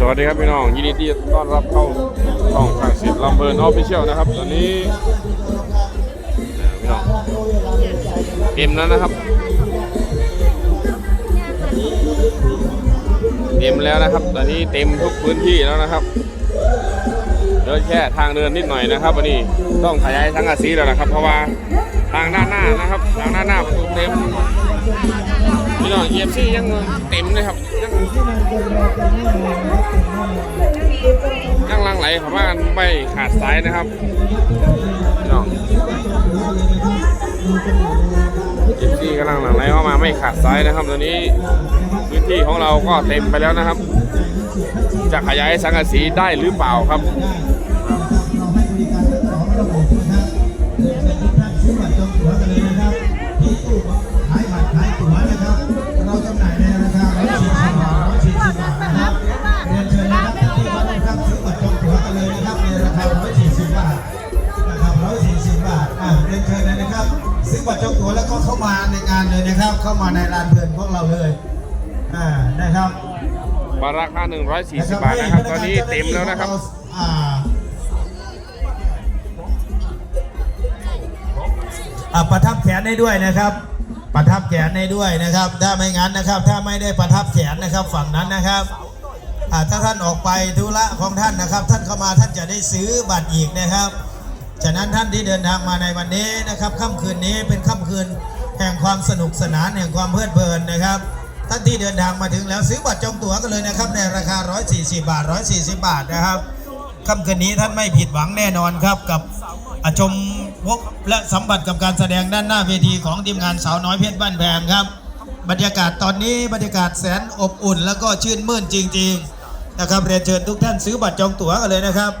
สวัสดีครับพี่น้อง ยินดีต้อนรับเข้าช่องทางสิทธิ์ลำเพลินออฟฟิเชียลนะครับ ตอนนี้พี่น้องเต็มแล้วนะครับเต็มแล้วนะครับ ตอนนี้เต็มทุกพื้นที่แล้วนะครับเหลือแค่ทางเดินนิดหน่อยนะครับวันนี้ต้องขยายทั้งอาซีแล้วนะครับ เพราะว่าทางด้านหน้านะครับ ทางด้านหน้าประตูเต็ม พี่น้องเอฟซียังเต็มเลยครับยังนั่งลังไหลเขาว่ากันไม่ขาดสายนะครับพี่น้องเอฟซีกำลังหลังไหลเข้ามาไม่ขาดสายนะครับตอนนี้พื้นที่ของเราก็เต็มไปแล้วนะครับ จะขยายสังกะสีได้หรือเปล่าครับ เลยนะครับเข้ามาในร้านเพลินพวกเราเลยอ่านะครับบาราคา 140 บาทนะครับ ตอนนี้เต็มแล้วนะครับอ่าอ่าประทับแขนได้ด้วยนะครับ ประทับแขนได้ด้วยนะครับ ถ้าไม่งั้นนะครับ ถ้าไม่ได้ประทับแขนนะครับฝั่งนั้นนะครับอ่าถ้าท่านออกไปธุระของท่านนะครับ ท่านเข้ามาท่านจะได้ซื้อบัตรอีกนะครับ ฉะนั้นท่านที่เดินทางมาในวันนี้นะครับค่ำคืนนี้เป็นค่ำคืน แห่งความสนุกสนานแห่งความเพลิดเพลินนะครับท่านที่เดินทางมาถึงแล้วซื้อบัตรจองตั๋วกันเลยนะครับ ในราคา 140 บาท 140 บาทนะครับค่ำคืนนี้ท่านไม่ผิดหวังแน่นอนครับ กับอาชมวกและสัมผัสกับการแสดงด้านหน้าเวทีของทีมงานสาวน้อยเพชรบ้านแพงครับ บรรยากาศตอนนี้บรรยากาศแสนอบอุ่น แล้วก็ชื่นมื่นจริง ๆ นะครับเรียนเชิญทุกท่านซื้อบัตรจองตั๋วกันเลยนะครับ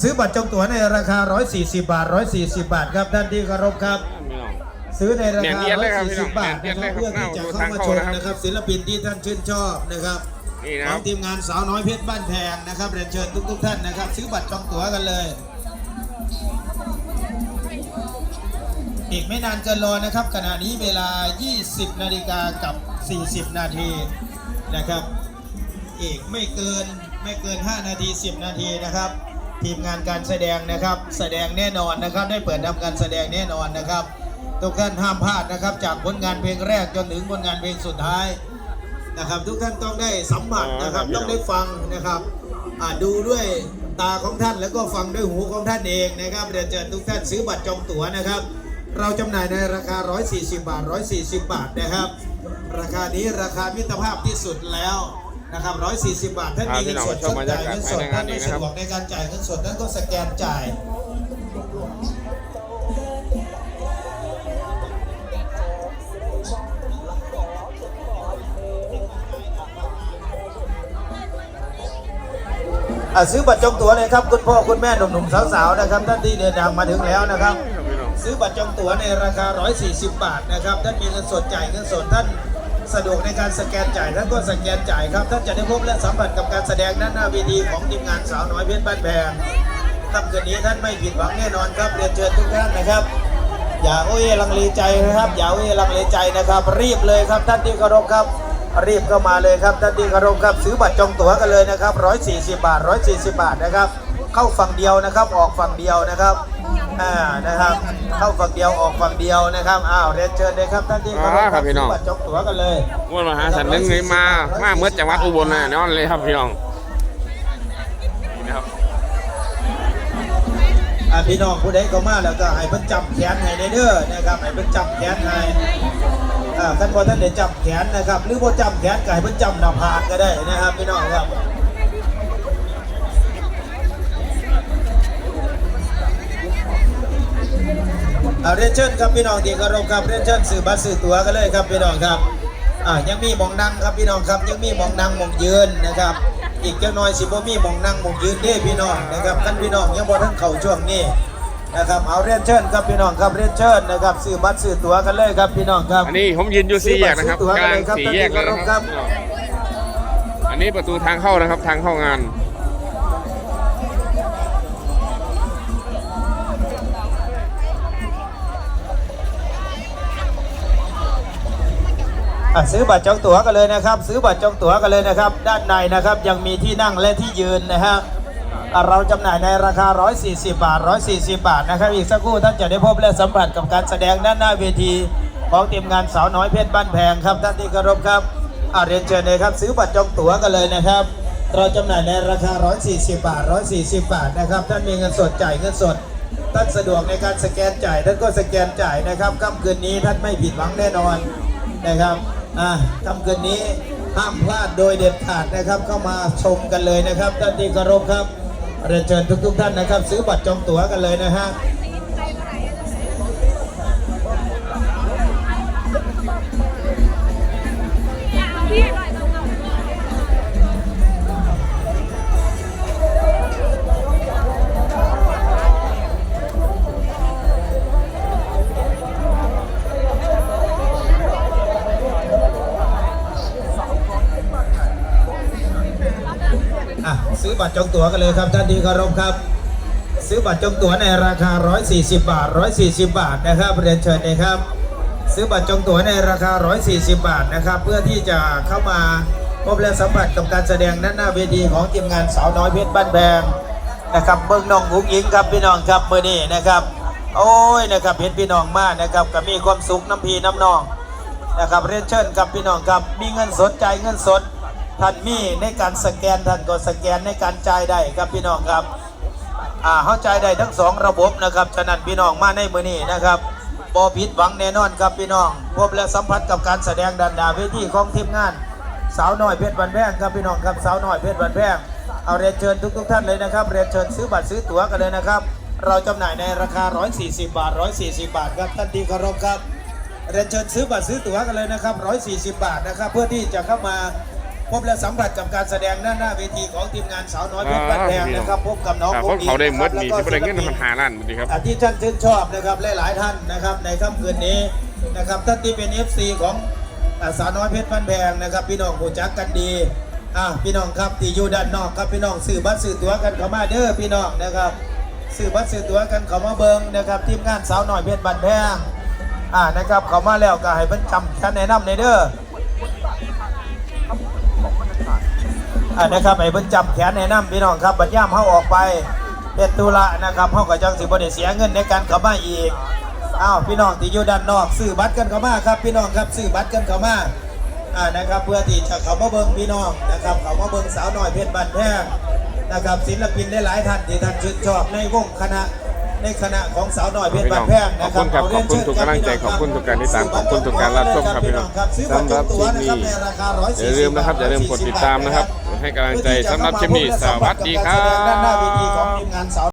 ซื้อบัตรจองตั๋วในราคา 140 บาท 140 บาทครับท่านที่เคารพครับ ซื้อในราแหน่คางเอียดเลยครับพี่น้อง140 บาทแหน่นะงคเอีรัยบดเลยเพื่อครับที่จะเข้ามาชมหน้าประตูทางเข้านะครับนะครับ ศิลปินที่ท่านชื่นชอบนะครับนี่นะขคอรังบทีมงานสาวน้อยเพชรบ้านแพงนะครับเรียนเชิญทุกๆท่านนะครับ ซื้อบัตรจองตั๋วกันเลย อีกไม่นานเกินรอนะครับ ขณะนี้เวลา 20 นาฬิกากับ 40 นาทีนะครับ อีกไม่เกินไม่เกิน 5 นาที 10 นาทีนะครับ ทีมงานการแสดงนะครับ แสดงแน่นอนนะครับ ได้เปิดทำการแสดงแน่นอนนะครับ ทุกท่านห้ามพลาดนะครับ จากผลงานเพลงแรกจนถึงผลงานเพลงสุดท้ายนะครับ ทุกท่านต้องได้สัมผัสนะครับอ๋อครับต้องได้ฟังนะครับอ่าดูด้วยตาของท่านแล้วก็ฟังด้วยหูของท่านเองนะครับเรียนเชิญทุกท่านซื้อบัตรจองตั๋วนะครับ เราจำหน่ายในราคา 140 บาท 140 บาทนะครับ ราคานี้ราคามิตรภาพที่สุดแล้วนะครับ 140 บาทท่านมีเงินสดครับพี่น้องจ่ายเงินสดชมบรรยากาศท่านไม่ภายในงานนี้นะครับสะดวกในการจ่ายเงินสดท่านก็สแกนจ่าย อะซื้อบัตรจองตั๋วเลยครับคุณพ่อคุณแม่หนุ่มๆสาวๆนะครับท่านที่เดินทางมาถึงแล้วนะครับ ซื้อบัตรจองตั๋วในราคา 140 บาทนะครับท่านมีเงินสดจ่ายเงินสดท่านสะดวกในการสแกนจ่ายท่านก็สแกนจ่ายครับท่านจะได้พบและสัมผัสกับการแสดงด้านหน้าเวทีของทีมงานสาวน้อยเพชรบ้านแพงค่ำคืนนี้ท่านไม่ผิดหวังแน่นอนครับเรียนเชิญทุกท่านนะครับ อย่าโอ้ยลังเลใจนะครับ อย่าโอ้ยลังเลใจนะครับ รีบเลยครับท่านที่เคารพครับ รีบเข้ามาเลยครับท่านที่เคารพครับซื้อบัตรจองตั๋วกันเลยนะครับ 140 บาท 140 บาทนะครับ เข้าฝั่งเดียวนะครับออกฝั่งเดียวนะครับอ่านะครับ เข้าฝั่งเดียวออกฝั่งเดียวนะครับอ้าวเรียนเชิญเลยครับท่านที่เคารพอ่าครับพี่น้องซื้อบัตรจองตั๋วกันเลยม่วนมหาสันนึงนี้มามาเมื่อจังหวัดอุบลนะนอนเลยครับพี่น้องนี่นะครับอ่าพี่น้องผู้ใดเข้ามาแล้วก็ให้เพิ่นจับแขนให้ในเด้อนะครับให้เพิ่นจับแขนให้ อ่าท่านบ่ท่านได้จับแขนนะครับ หรือบ่จับแขนไก็ให้เพิ่นจับหน้าผากก็ได้นะครับพี่น้องครับอ่าเรียนเชิญครับพี่น้องที่เคารพครับเรียนเชิญสื่อบัตรสื่อตั๋วกันเลยครับพี่น้องครับอ่ายังมีหมองนั่งครับพี่น้องครับ ยังมีหมองนั่งหมองยืนนะครับ อีกจักหน่อยสิบ่มีหมองนั่งหมองยืนเด้พี่น้องนะครับท่านพี่น้องยังบ่ทันเข้าช่วงนี้ นะครับเอาเรียนเชิญครับพี่น้องครับเรียนเชิญนะครับสื่อบัตรสื่อตั๋วกันเลยครับพี่น้องครับอันนี้ผมยืนอยู่สี่แยกนะครับซื้อบัตรกลางซื้อตั๋วกันเลยครับสี่แยกเลยนะคครัรับบอันนี้ประตูทางเข้านะครับทางเข้างานออะซื้อบัตรจองตั๋วกันเลยนะครับ ซื้อบัตรจองตั๋วกันเลยนะครับ ด้านในนะครับยังมีที่นั่งและที่ยืนนะฮะอะ เราจำหน่ายในราคา 140 บาท 140 บาทนะครับ อีกสักครู่ท่านจะได้พบและสัมผัสกับการแสดงด้านหน้าเวที ของทีมงานสาวน้อยเพชรบ้านแพงครับท่านที่เคารพครับอะเรียนเชิญเลยครับ ซื้อบัตรจองตั๋วกันเลยนะครับ เราจำหน่ายในราคา 140 บาท 140 บาทนะครับ ท่านมีเงินสดจ่ายเงินสด ท่านสะดวกในการสแกนจ่าย ท่านก็สแกนจ่ายนะครับค่ำคืนนี้ท่านไม่ผิดหวังแน่นอนนะครับอะค่ำคืนนี้ห้ามพลาดโดยเด็ดขาดนะครับ เข้ามาชมกันเลยนะครับ ท่านที่เคารพครับ เรียนเชิญทุกๆท่านนะครับ ซื้อบัตรจองตั๋วกันเลยนะฮะอะ จองตั๋วกันเลยครับท่านที่เคารพครับ ซื้อบัตรจองตั๋วในราคา 140 บาท 140 บาทนะครับเรียนเชิญนะครับ ซื้อบัตรจองตั๋วในราคา 140 บาทนะครับ เพื่อที่จะเข้ามาพบและสัมผัสกับการแสดงด้านหน้าเวทีของทีมงานสาวน้อยเพชรบ้านแพงนะครับเบิ้งน้องอุ้งอิงครับพี่น้องครับเมื่อนี้นะครับ โอ้ยนะครับเห็นพี่น้องมากนะครับก็มีความสุขน้ำพีน้ำนองนะครับเรียนเชิญครับพี่น้องครับมีเงินสดใจเงินสด ท่านมีในการสแกนท่านก็สแกนในการจ่ายได้ครับพี่น้องครับอ่าเข้าใจได้ทั้งสองระบบนะครับฉะนั้นพี่น้องมาในมือนี้นะครับบอผิดหวังแน่นอนครับพี่น้องพบและสัมผัสกับการแสดงดันดาเวทีของทีมงาน สาวน้อยเพชรบันแพงครับพี่น้องครับสาวน้อยเพชรบันแพงเอาเรียนเชิญทุกๆท่านเลยนะครับเรียนเชิญซื้อบัตรซื้อตั๋วกันเลยนะครับ เราจำหน่ายในราคา 140 บาท 140 บาทครับท่านที่เคารพครับเรียนเชิญซื้อบัตรซื้อตั๋วกันเลยนะครับ 140 บาทนะครับ เพื่อที่จะเข้ามา พบและสัมผัสกับการแสดงหน้าหน้าเวทีของทีมงานสาวน้อยเพชรบ้านแพงนะครับพบกับน้องถ้าโคนเขาได้หมดครับนี่แล้วที่ก็ประเด็นเงินมันหาล้านดีครับอะที่ท่านชื่นชอบนะครับหลายๆท่านนะครับในค่ำคืนนี้นะครับท่านที่เป็น FC ของอะสาวน้อยเพชรบ้านแพงนะครับ พี่น้องผู้จักกันดีอะพี่น้องครับที่อยู่ด้านนอกครับพี่น้องซื้อบัตรซื้อตั๋วกันเข้ามาเด้อพี่น้องนะครับซื้อบัตรซื้อตั๋วกันเข้ามาเบิงนะครับทีมงานสาวน้อยเพชรบ้านแพงอ่านะครับเขามาแล้วก็ให้เพิ่นจำท่านแนะนำในเด้อ อ่านะครับไอ้เพิ่นจับแขนแนะนำพี่น้องครับบัดย่ามเฮาออกไปเป็นตุละนะครับเฮาก็จังสิบ่ได้เสียเงินในการเข้ามาอีกอ้าวพี่น้องที่อยู่ด้านนอกซื้อบัตรกันเข้ามาครับพี่น้องครับซื้อบัตรกันเข้ามาอ่านะครับเพื่อที่จะเข้ามาเบิ่งพี่น้องนะครับเข้ามาเบิ่งสาวน้อยเพชรบันแพงนะครับศิลปินได้หลายท่านที่ท่านชื่นชอบในวงคณะ ในคณะของสาวน้อยเพชรบ้านแพงนะครัขอบคุณครับเาเยนเชิญขอบคุณทุกกำลังใจขอบคุณทุกการติดตามขอบคุณทุกการรับชมครับพี่น้องสำหรับคลิปนี้อย่าลืมนะครับอย่าลืมกดติดตามนะครับ ให้กำลังใจสำหรับคลิปนี้สวัสดีครับ